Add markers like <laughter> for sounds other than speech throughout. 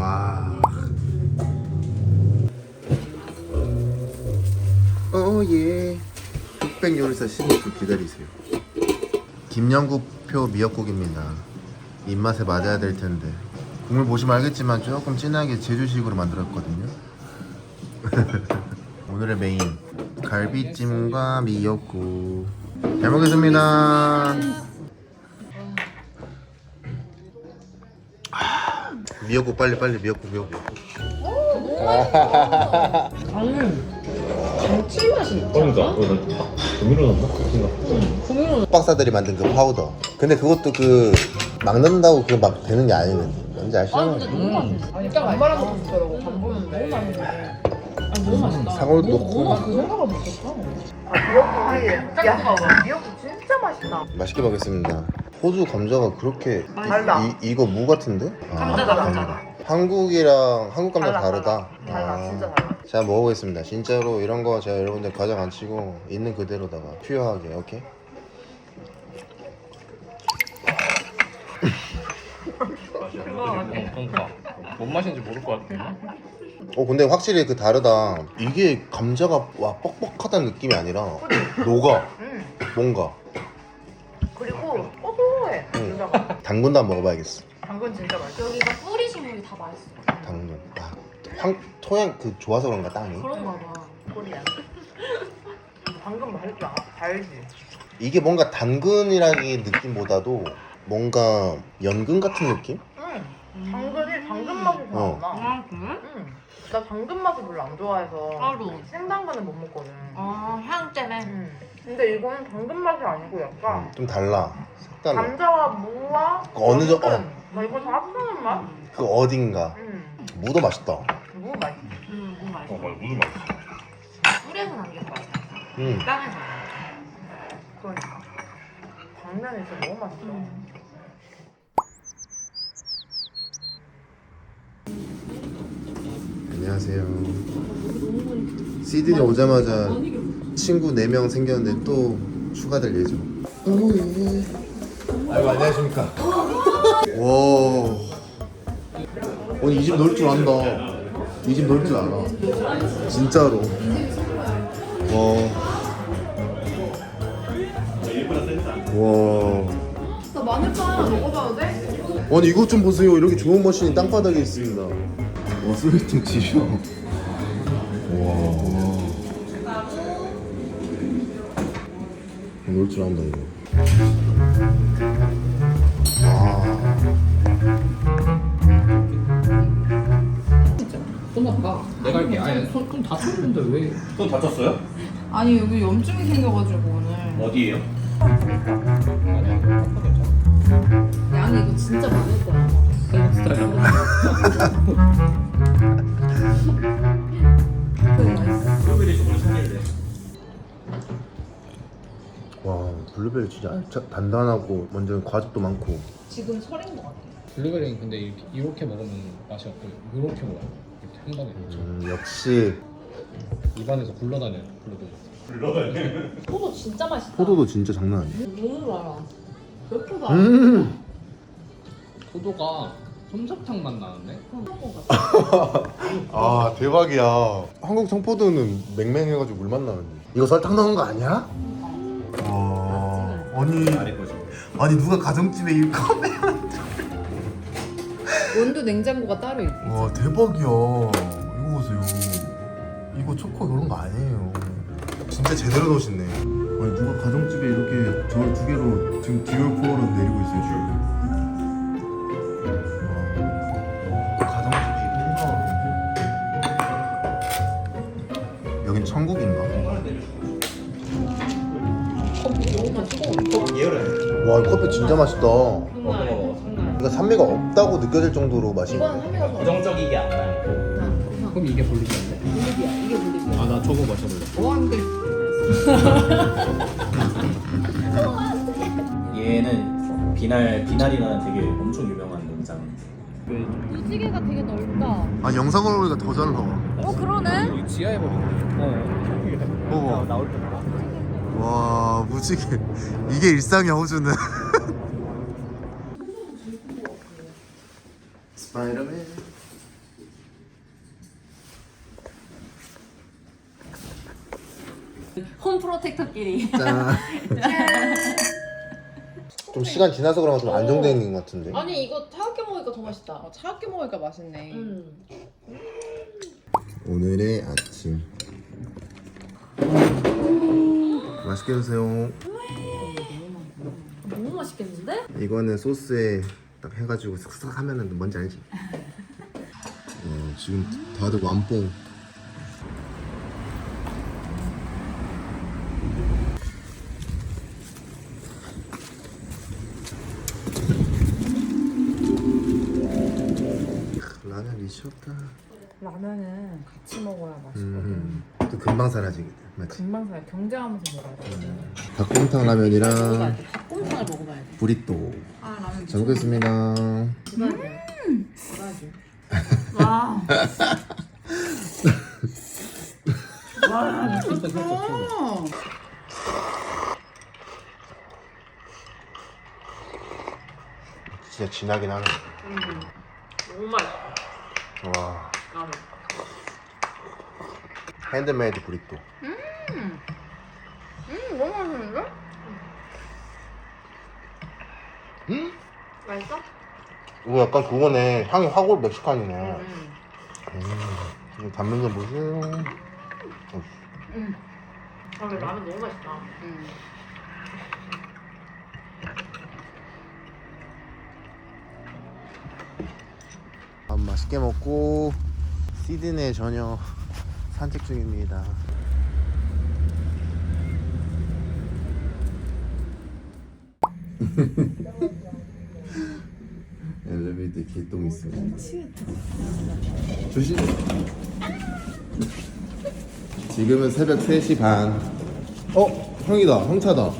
와. 오예. 흑백 요리사 16분 기다리세요. 김영국표 미역국입니다. 입맛에 맞아야 될 텐데. 국물 보시면 알겠지만 조금 진하게 제주식으로 만들었거든요. <laughs> 오늘의 메인 갈비찜과 미역국. 잘 먹겠습니다. 미역국 빨리 빨리 미역국 미역국. 감칠맛이 있지 그러니까 않아? 어, 나 조미료 넣나? 생각. 고민은 박사들이 만든 그 파우더. 근데 그것도 그 막 넣는다고 그막 되는 게 아니거든. 뭔지 아시죠? 아 근데 너무 맛있어 아니 딱 안말한 것도 있더라고 간 보는데 너무 맛있네 아니 너무 맛있다 사골 넣고. 그 생각을 못했어 아 미역국이 야 미역국 진짜 맛있다 맛있게 먹겠습니다. 호주 감자가 그렇게 달라. 이, 이거 무 같은데? 아, 감자다, 감자다. 한국이랑 한국 감자 달라, 다르다. 달라. 달라, 진짜 달라. 자 먹어보겠습니다. 진짜로 이런 거 제가 여러분들 가장 안 치고 있는 그대로다가 퓨어하게 오케이. 그러니까 뭔 맛인지 모를 것 같아. 어 근데 확실히 그 다르다. 이게 감자가 와 뻑뻑하다는 느낌이 아니라 녹아 응 뭔가 <laughs> 당근도 한번 먹어봐야겠어. 당근 진짜 맛있어 여기가 뿌리 식물이 다 맛있어. 당근. 아, 황 토양 그 좋아서 그런가 땅이. 그런가 봐. 꼴이야 <laughs> 당근 맛있지? 달지 이게 뭔가 당근이라기 느낌보다도 뭔가 연근 같은 느낌? 응 당근이 당근 맛이 잘 어. 안 나. 아 그래? 응. 나 당근 맛을 별로 안 좋아해서 따로. 생당근을 못 먹거든. 아향 때문에. 응. 근데 이거는 당근 맛이 아니고 약간 음, 좀 달라. 색달라. 감자와 무와 그 어느 정- 당근. 어. 나 이거 다 합치는 맛? 그 어딘가. 응. 무도 맛있다. 무 맛있어. 음, 너무 맛있어. 어, 맞아, 무슨 맛있어. 뿌리에서 남겨서 맛있어. 음. 땅에서. 그러니까. 당면이 진짜 너무 맛있어. 음. 안녕하세요. 시드니 오자마자 친구 4명 생겼는데 또 추가될 예정. 아이고 안녕하십니까. 와. 오늘 이 집 놀 줄 안다. 이 집 놀 줄 알아. 진짜로. 와. 와. 나 마늘빵 먹어봐도 돼? 아니 이것 좀 보세요. 이렇게 좋은 머신이 땅바닥에 있습니다. 와 소리팅 지셔. 와. 놀 줄 안다 이거. 아. 손 아파. 내가 할게. 아니 손다 쳤는데 왜? 손 다쳤어요? 아니 여기 염증이 생겨가지고 오늘. 어디에요? 양이 이거 진짜 많을 거야. 형 스타일. <laughs> 생일인데. 와 블루베리 진짜 알차, 단단하고 완전 과즙도 많고. 지금 설인 것 같아. 블루베리는 근데 이렇게, 이렇게 먹으면 맛이 없고 이렇게 먹어요. 이렇게 한 방에 그렇죠. 음, 역시 입안에서 굴러다녀요 블루베리. 포도 진짜 맛있다. 포도도 진짜 장난 아니야. 너무 달아. 예쁘다. 음. 포도가 솜사탕 맛 나는데? <laughs> 아 대박이야. 한국 청포도는 맹맹해가지고 물맛 나는데. 이거 설탕 넣은 거 아니야? 와 아니 아닐 거지. 아니 누가 가정집에 이 컵에 원두 냉장고가 따로 있대. 와 대박이야 이거 보세요 이거 초코 그런 거 아니에요 진짜 제대로 넣으셨네 아니 누가 가정집에 이렇게 저두 개로 지금 듀얼 코어로 내리고 있어요 지금 여긴 천국인가? 와이 커피 진짜 맛있다 정말 정말. 이거 산미가 없다고 느껴질 정도로 맛있네 이건 한 부정적이게 안 나요. 그럼 이게 볼리비아인데? 볼리비아. 이게 볼리비아. 아나 저거 마셔볼래. 어, 안 돼. 얘는 비날 비날이라는 되게 엄청 유명한 농장. 무지개가 되게 넓다. 아 영상으로 보니까 더 잘 나와 어 그러네. 지하에 버리네. 어, 어. 어. 나올 때. 와 무지개 이게 일상이야 호주는 <laughs> 스파이더맨 홈 프로텍터끼리. <laughs> 좀 시간 지나서 그런가 좀 안정된 것 같은데 아니 이거 차갑게 먹으니까 더 맛있다. 차갑게 먹으니까 맛있네. 음. 오늘의 아침. 맛있게 드세요. 너무 맛있겠는데? 이거는 소스에 딱 해가지고 슥슥 하면은 뭔지 알지? <laughs> 어, 지금 다들 완뽕. 라면 미쳤다. 라면은 같이 먹어야 맛있거든. 음, 또 금방 사라지거든. 맞지? 금방 살 경쟁하면서 먹어야 돼. 닭곰탕 라면이랑 닭곰탕을 먹어봐야 돼. 브리또. 아 라면 잘 먹겠습니다. 대박이야. 와. <laughs> 진짜 진하긴 하네. 너무 맛 와. 라면. 핸드메이드 브리또. 음 너무 맛있는데? 음? 맛있어? 이거 약간 그거네. 향이 확 올 멕시칸이네. 응. 음. 이거 단면 좀 보세요. 아 근데 라면 너무 맛있다. 응. 밥 맛있게 먹고 시드네 저녁 <laughs> 산책 중입니다. <laughs> 엘리베이터 개똥 있어. 조심. 지금은 새벽 3시 반. 어? 형이다. 형차다.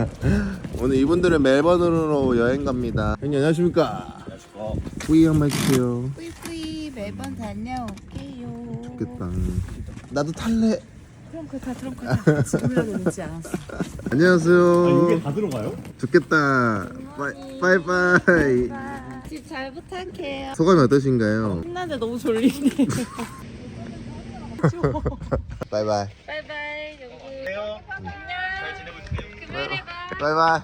<laughs> 오늘 이분들은 멜번으로 여행 갑니다. 형님 안녕하십니까? 뿌이 한번 해주세요. 매번 다녀올게요. 좋겠다. 나도 탈래. 트렁크 타 트렁크 타. 지금이라도 늦지 않았어. <laughs> 안녕하세요. 이게 다 들어가요? 좋겠다. 빠이, 빠이빠이. 집 잘 부탁해요. 소감이 어떠신가요? 신나는데 너무 졸리네. <laughs> 바이바이. 바이바이. 여기. 잘 지내고 있어요. 바이바이.